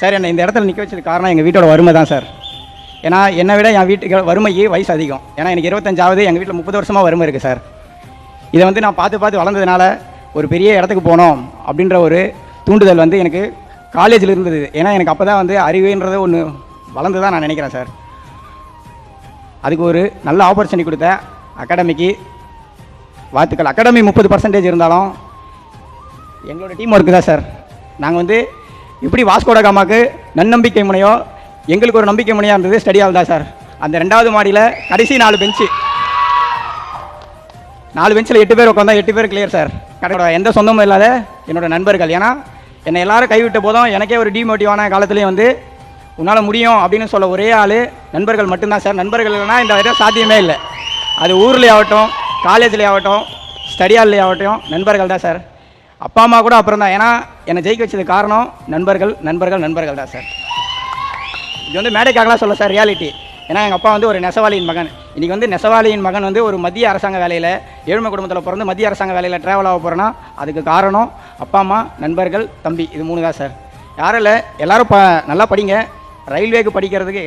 Sir என்னை இந்த இடத்துல நிற்க வச்சது காரணம் எங்கள் வீட்டோட வறுமை தான் சார். ஏன்னா என்னை விட என் வீட்டுக்கு வறுமைக்கு வயசு அதிகம். ஏன்னா எனக்கு இருபத்தஞ்சாவது எங்கள் வீட்டில் முப்பது வருஷமாக வறுமை இருக்குது சார். இதை வந்து நான் பார்த்து பார்த்து வளர்ந்ததுனால ஒரு பெரிய இடத்துக்கு போனோம் அப்படின்ற ஒரு தூண்டுதல் வந்து எனக்கு காலேஜில் இருந்தது. ஏன்னா எனக்கு அப்போ தான் வந்து அறிவுன்றது ஒன்று வளர்ந்து தான் நான் நினைக்கிறேன் சார். அதுக்கு ஒரு நல்ல ஆப்பர்ச்சுனிட்டி கொடுத்த அகாடமிக்கு வாழ்த்துக்கள். அகாடமி முப்பது பர்சன்டேஜ் இருந்தாலும் எங்களோட டீம் ஒர்க்கு தான் சார். நாங்கள் வந்து எப்படி வாஸ்கோட காமாக்கு நன்னம்பிக்கை முனையோ எங்களுக்கு ஒரு நம்பிக்கை முனையாக இருந்தது ஸ்டடி ஹால் தான் சார். அந்த ரெண்டாவது மாடியில் கடைசி நாலு பெஞ்சு நாலு பெஞ்சில் எட்டு பேர் உட்காந்தா எட்டு பேர் கிளியர் சார். கடையோட எந்த சொந்தமும் இல்லாத என்னோட நண்பர்கள். ஏன்னா என்னை எல்லாரும் கைவிட்ட போதும் எனக்கே ஒரு டிமோட்டிவான காலத்துலேயும் வந்து உன்னால் முடியும் அப்படின்னு சொல்ல ஒரே ஆள் நண்பர்கள் மட்டும்தான் சார். நண்பர்கள் இல்லைனா இந்த இடம் சாத்தியமே இல்லை. அது ஊர்லேயே ஆகட்டும் காலேஜ்லேயே ஆகட்டும் ஸ்டடி ஆகட்டும் நண்பர்கள் தான் சார். அப்பா அம்மா கூட அப்புறம் தான் ஏன்னா என்னை ஜெயிக்க வச்சது காரணம் நண்பர்கள் நண்பர்கள் நண்பர்கள் தான் சார். இது வந்து மேடைக்காகலாம் சொல்ல சார் ரியாலிட்டி ஏன்னா எங்கள் அப்பா வந்து ஒரு நெசவாளியின் மகன். இன்றைக்கி வந்து நெசவாளியின் மகன் வந்து ஒரு மத்திய அரசாங்க வேலையில் ஏழ்மை குடும்பத்தில் பிறந்து மத்திய அரசாங்க வேலையில் ட்ராவல் ஆக போகிறேன்னா அதுக்கு காரணம் அப்பா அம்மா நண்பர்கள் தம்பி இது மூணு தான் சார். யாரும் இல்லை. எல்லாரும் ப நல்லா படிங்க. ரயில்வேக்கு படிக்கிறதுக்கு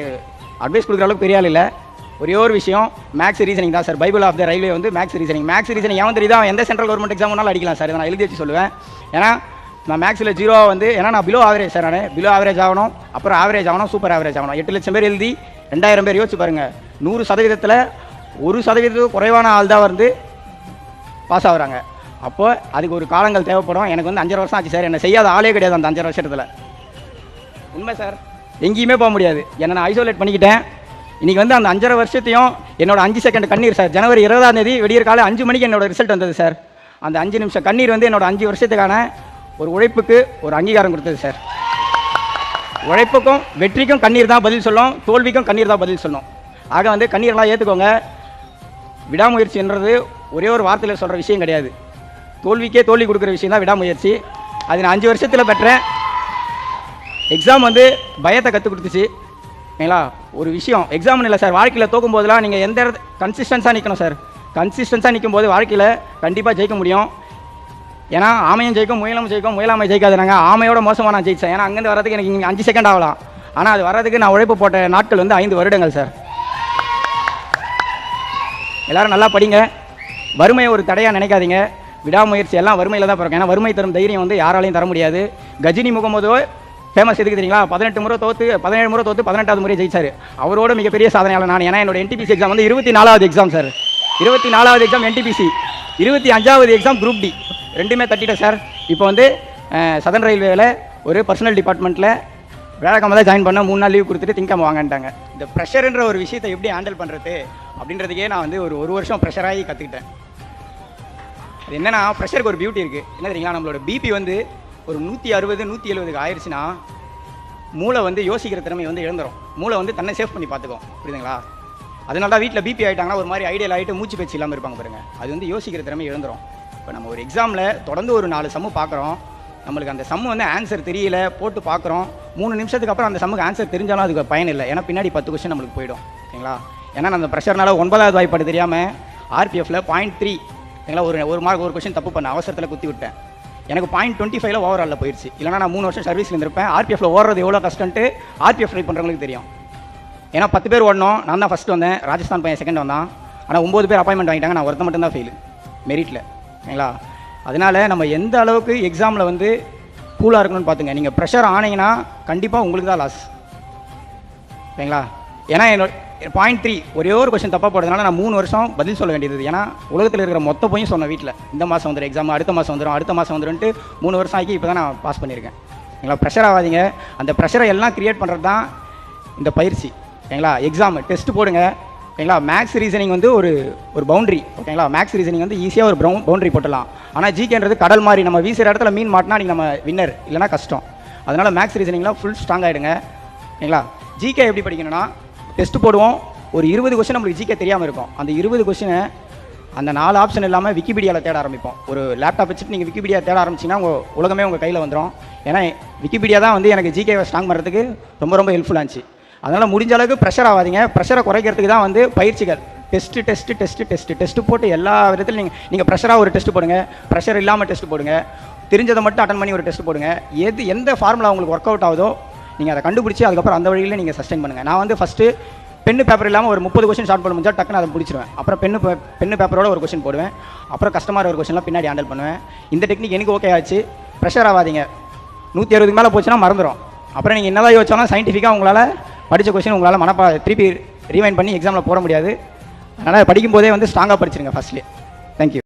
அட்வைஸ் கொடுக்குற அளவுக்கு பெரிய ஆள் இல்லை. ஒரே ஒரு விஷயம் மேக்ஸ் ரீசனிங் தான் sir. Bible of the railway வந்து மேக்ஸ் ரீசனிங் மேக்ஸ் ரீசனிங் ஏன் தெரியுதா? அவன் எந்த சென்ட்ரல் கவர்மெண்ட் எக்ஸாம் வேணாலும் அடிக்கலாம் சார். இதை நான் எழுதி வச்சு சொல்லுவேன். ஏன்னா நான் மேக்ஸில் ஜீரோ வந்து ஏன்னா நான் பிலோ ஆவரேஜ் சார் நான். பிலோ ஆவரேஜ் ஆகணும் அப்புறம் ஆவரேஜ் ஆகணும் சூப்பர் ஆவரேஜ் ஆகணும். எட்டு லட்சம் பேர் எழுதி ரெண்டாயிரம் பேர் யோசிச்சு பாருங்கள் நூறு சதவீதத்தில் ஒரு சதவீதத்துக்கு குறைவான ஆள் தான் வந்து பாஸ் ஆகுறாங்க. அப்போ அதுக்கு ஒரு காலங்கள் தேவைப்படும். எனக்கு வந்து அஞ்சரை வருஷம் ஆச்சு சார் என்னை செய்யாத ஆளே கிடையாது அந்த அஞ்சரை வருஷத்தில். உண்மை சார் எங்கேயுமே போக முடியாது. என்னை நான் ஐசோலேட் பண்ணிக்கிட்டேன். இன்றைக்கி வந்து அந்த அஞ்சரை வருஷத்தையும் என்னோட அஞ்சு செகண்ட் கண்ணீர் சார் ஜனவரி இருபதாம் தேதி விடியற் காலை அஞ்சு மணிக்கு என்னோட ரிசல்ட் வந்தது சார் அந்த அஞ்சு நிமிஷம் கண்ணீர் வந்து என்னோட அஞ்சு வருஷத்துக்கான ஒரு உழைப்புக்கு ஒரு அங்கீகாரம் கொடுத்தது சார். உழைப்புக்கும் வெற்றிக்கும் கண்ணீர் தான் பதில் சொல்லும் தோல்விக்கும் கண்ணீர் தான் பதில் சொல்லும். ஆக வந்து கண்ணீரெல்லாம் ஏற்றுக்கோங்க விடாமுயற்சின்றது ஒரே ஒரு வார்த்தையில் சொல்கிற விஷயம் கிடையாது. தோல்விக்கே தோல்வி கொடுக்குற விஷயம் தான் விடாமுயற்சி. அது நான் அஞ்சு வருஷத்தில் பெற்றேன். எக்ஸாம் வந்து பயத்தை கற்றுக் கொடுத்துச்சு. ஓகேங்களா ஒரு விஷயம். எக்ஸாம் இல்லை சார். வாழ்க்கையில் தோக்கும் போதெல்லாம் நீங்கள் எந்த இடத்து கன்சிஸ்டன்ஸாக நிற்கணும் சார். கன்சிஸ்டன்ஸாக நிற்கும் போது வாழ்க்கையில் கண்டிப்பாக ஜெயிக்க முடியும். ஏன்னா ஆமையும் ஜெயிக்கும் முயலும் ஜெயிக்கும் முயலாமை ஜெயிக்காது நாங்கள் ஆமையோட மோசமாக நான் ஜெயிச்சேன். ஏன்னா அங்கேருந்து வரதுக்கு எனக்கு இங்கே அஞ்சு செகண்ட் ஆகலாம். ஆனால் அது வர்றதுக்கு நான் உழைப்பு போட்ட நாட்கள் வந்து ஐந்து வருடங்கள் சார் எல்லாரும் நல்லா படிங்க. வறுமையை ஒரு தடையாக நினைக்காதீங்க. விடாமுயற்சி எல்லாம் வறுமையில் தான் பிறக்கும். ஏன்னா வறுமை தரும் தைரியம் வந்து யாராலையும் தர முடியாது. கஜினி முகமதோ ஃபேமஸ் எதுக்கு தெரியுங்களா பதினெட்டு முறை தோத்து பதினேழு முறை தோத்து பதினெட்டாவது முறை ஜெயிச்சார். அவரோட மிகப்பெரிய சாதனையாளர் நான். ஏன்னா என்னோட என்டிபிசி எக்ஸாம் வந்து இருபத்தி நாலாவது எக்ஸாம் சார் இருபத்தி நாலாவது எக்ஸாம் என்டிபிசி இருபத்தி அஞ்சாவது எக்ஸாம் குரூப் டி ரெண்டுமே தட்டிட்டேன் சார் இப்போ வந்து சதன் ரயில்வேயில் ஒரு பர்சனல் டிபார்ட்மெண்ட்டில் வேலைக்காம தான் ஜாயின் பண்ண மூணு நாள் லீவ் கொடுத்துட்டு திங்காம வாங்கன்ட்டாங்க. இந்த ப்ரெஷர்ன்ற ஒரு விஷயத்தை எப்படி ஹேண்டில் பண்ணுறது அப்படின்றதுக்கே நான் வந்து ஒரு ஒரு வருஷம் ப்ரெஷராகி கற்றுக்கிட்டேன் அது என்னன்னா ப்ரெஷருக்கு ஒரு பியூட்டி இருக்குது என்ன தெரியுங்களா? நம்மளோட பிபி வந்து ஒரு நூற்றி அறுபது நூற்றி எழுபதுக்கு ஆயிடுச்சுன்னா மூளை வந்து யோசிக்கிற திறமை வந்து இழந்துரும். மூளை வந்து தன்னை சேஃப் பண்ணி பார்த்துக்கும். புரியுதுங்களா? அதனால தான் வீட்டில் பிபி ஆகிட்டாங்கன்னா ஒரு மாதிரி ஐடியல் ஆகிட்டு மூச்சு பேச்சு இல்லாமல் இருப்பாங்க பாருங்க. அது வந்து யோசிக்கிற திறமை இழந்துரும். இப்போ நம்ம ஒரு எக்ஸாமில் தொடர்ந்து ஒரு நாலு சம்மு பார்க்குறோம் நம்மளுக்கு அந்த சம்மு வந்து ஆன்சர் தெரியல போட்டு பார்க்குறோம் மூணு நிமிஷத்துக்கு அப்புறம் அந்த சம்முக்கு ஆன்சர் தெரிஞ்சாலும் அதுக்கு பயன் இல்லை. ஏன்னா பின்னாடி பத்து கொஸ்டின் நம்மளுக்கு போயிடும். ஓகேங்களா ஏன்னா நான் அந்த ப்ரெஷர்னால ஒன்பதாவது வாய்ப்பாடு தெரியாமல் ஆர்பிஎஃப்ல பாயிண்ட் த்ரீ ஓகேங்களா ஒரு ஒரு மார்க் ஒரு கொஸ்டின் தப்பு பண்ண அவசரத்தில் குத்தி விட்டேன். எனக்கு பாயிண்ட் டுவெண்ட்டி ஃபைவ்ல ஓவராலில் போயிடுச்சு இல்லைனா நான் மூணு வருஷம் சர்வீஸில் இருந்திருப்பேன். ஆர்பிஎஃப்ல ஓடுறது எவ்வளோ கஷ்டன்ட்டு ஆர்பிஎஃப் ட்ரை பண்ணுறவங்களுக்கு தெரியும். ஏன்னா பத்து பேர் ஓடணும். நான் தான் ஃபஸ்ட்டு வந்தேன். ராஜஸ்தான் பையன் செகண்ட் வந்தான். ஆனால் ஒம்பது பேர் அப்பாயின்மெண்ட் வாங்கிட்டாங்க. நான் ஒருத்த மட்டும் தான் ஃபெயிலு மெரிட்டில் ஓகேங்களா அதனால நம்ம எந்த அளவுக்கு எக்ஸாமில் வந்து கூலாக இருக்கணும்னு பார்த்துங்க நீங்கள் ப்ரெஷர் ஆனீங்கன்னா கண்டிப்பாக உங்களுக்கு தான் லாஸ் ஓகேங்களா ஏன்னா என்னோட பாயிண்ட் த்ரீ ஒரே ஒரு கொஸ்டின் தப்பாக போடுறதுனால நான் மூணு வருஷம் பதில் சொல்ல வேண்டியது. ஏன்னா உலகத்தில் இருக்கிற மொத்த போயும் சொன்னேன் வீட்டில் இந்த மாதம் வந்துடும் எக்ஸாம் அடுத்த மாதம் வந்துடும் அடுத்த மாதம் வந்துடும்ட்டு மூணு வருஷம் ஆகி இப்போ தான் நான் பாஸ் பண்ணியிருக்கேன். ஓகேங்களா ப்ரெஷர் ஆகாதீங்க. அந்த ப்ரெஷரை எல்லாம் க்ரியேட் பண்ணுறது தான் இந்த பயிற்சி. ஓகேங்களா? எக்ஸாம் டெஸ்ட் போடுங்க. ஓகேங்களா? மேக்ஸ் ரீசனிங் வந்து ஒரு ஒரு பவுண்டரி ஓகேங்களா? மேக்ஸ் ரீசனிங் வந்து ஈஸியாக ஒரு ப்ரௌன் பவுண்டரி போட்டலாம் ஆனால் ஜிகேன்றது கடல் மாதிரி. நம்ம வீசுகிற இடத்துல மீன் மாட்டினா நீங்கள் நம்ம வின்னர் இல்லைனா கஷ்டம். அதனால் மேக்ஸ் ரீசனிங்லாம் ஃபுல் ஸ்ட்ராங் ஆகிடுங்க ஓகேங்களா? ஜிகே எப்படி படிக்கணும்னா டெஸ்ட் போடுவோம். ஒரு இருபது கொஸ்டின் நம்மளுக்கு ஜிகே தெரியாமல் இருக்கும். அந்த இருபது கொஸ்டினை அந்த நாலு ஆப்ஷன் இல்லாமல் விக்கிபீடியாவில் தேட ஆரம்பிப்போம். ஒரு லேப்டாப் வச்சுட்டு நீங்கள் விக்கிபீடியா தேட ஆரம்பிச்சிங்கன்னா உங்கள் உலகமே உங்கள் கையில் வந்துடும் ஏன்னா விக்கிபீடியா தான் வந்து எனக்கு ஜிகேவை ஸ்ட்ராங் பண்ணுறதுக்கு ரொம்ப ரொம்ப ஹெல்ப்ஃபுல்லாக இருந்துச்சு. அதனால் முடிஞ்ச அளவுக்கு ப்ரெஷர் ஆகாதீங்க. ப்ரெஷரை குறைக்கிறதுக்கு தான் வந்து பயிற்சிகள். Test test test test test போட்டு எல்லா விதத்திலும் நீங்கள் நீங்கள் ப்ரெஷராக ஒரு டெஸ்ட் போடுங்க. ப்ரெஷர் இல்லாமல் டெஸ்ட் போடுங்க. தெரிஞ்சதை மட்டும் அட்டன் பண்ணி ஒரு டெஸ்ட் போடுங்க. எது எந்த ஃபார்முலா உங்களுக்கு ஒர்க் அவுட் ஆகுதோ நீங்கள் அதை கண்டுபிடிச்சி அதுக்கப்புறம் அந்த வழியில் நீங்கள் சஸ்டைன் பண்ணுங்கள் நான் வந்து ஃபஸ்ட்டு பெண்ணு பேப்பர் இல்லாமல் ஒரு முப்பது கொஸ்டின் ஸ்டார்ட் பண்ண முடிஞ்சால் டக்குன்னு அதை பிடிச்சிருவேன் அப்புறம் பெண்ணு பெண்ணு பேப்பரோட ஒரு கொஸ்டின் போடுவேன். அப்புறம் கஸ்டமர் ஒரு கொஸ்டின்லாம் பின்னாடி ஹேண்டில் பண்ணுவேன். இந்த டெக்னிக் எனக்கு ஓகே ஆச்சு ப்ரெஷர் ஆகாதீங்க. நூற்றி அறுபதுக்கு மேலே போச்சுன்னா மறந்துடும் அப்புறம் நீங்கள் என்னதான் யோசிச்சாலும் சயின்டிஃபிக்காக உங்களால் படித்த கொஸ்டின் உங்களால் மனப்பா திருப்பி ரீவைண்ட் பண்ணி எக்ஸாமில் போட முடியாது. அதனால் படிக்கும்போதே வந்து ஸ்ட்ராங்காக படிச்சிருங்க ஃபஸ்ட்லேயே தேங்க்யூ